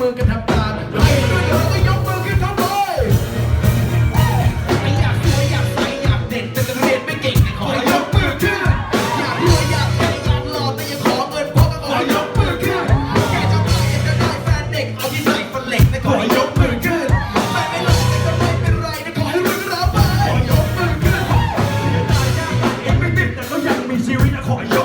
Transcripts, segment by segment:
มือกันทำตามใครไม่เคยก็ยกมือขึ้นทำไมไม่อยากสวยอยากไสอยากเด็นแต่จะเรียนไม่เก่งขอยกมือขึ้น อยากรวยอยากไสอยากหล่อแต่ยังขอเงินพ่อก็ขอยกมือขึ้นแกจะตายอยากจะได้แฟนเด็กเอาที่ใส่ฝันเหล็กนะขอยกมือขึ้นแฟนไม่หล่อแต่ก็ไม่เป็นไรนะขอให้รวยเราไปขอยกมือขึ้นตายยากตายเงไม่ติดแต่ก็ยังมีชีวิตนะขอย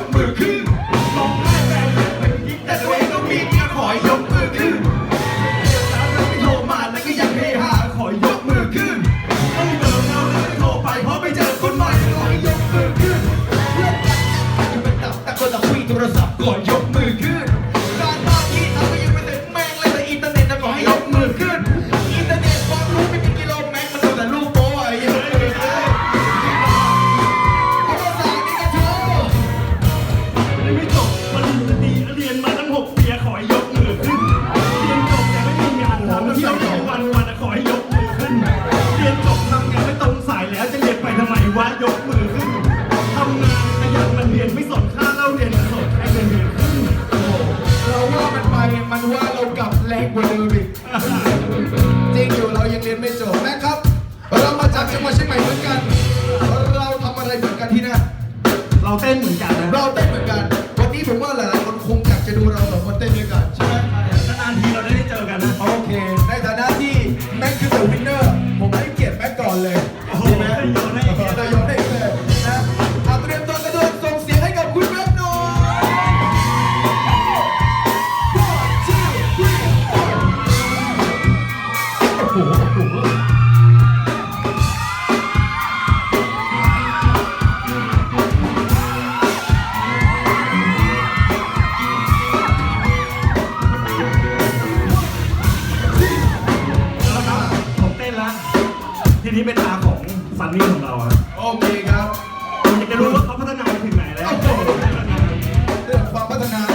กว่าเดิมอีกจริงอยู่เรายังเรียนไม่จบนะครับ เรามาจากจังหวัดเชียงใหม่เหมือนกัน เราทำอะไรเหมือนกันที่นั่นเราเต้นเหมือนกันเราเต้นเหมือนกัน วันนี้ผมว่าหลายๆคนคง นี้เป็นตาของซันนี่ของเราอะโอเคครับผมอยากจะรู้ว่าเขาพัฒนาไปถึงไหนแล้วโอ้โหเรื่องความพัฒนาเหรอครับ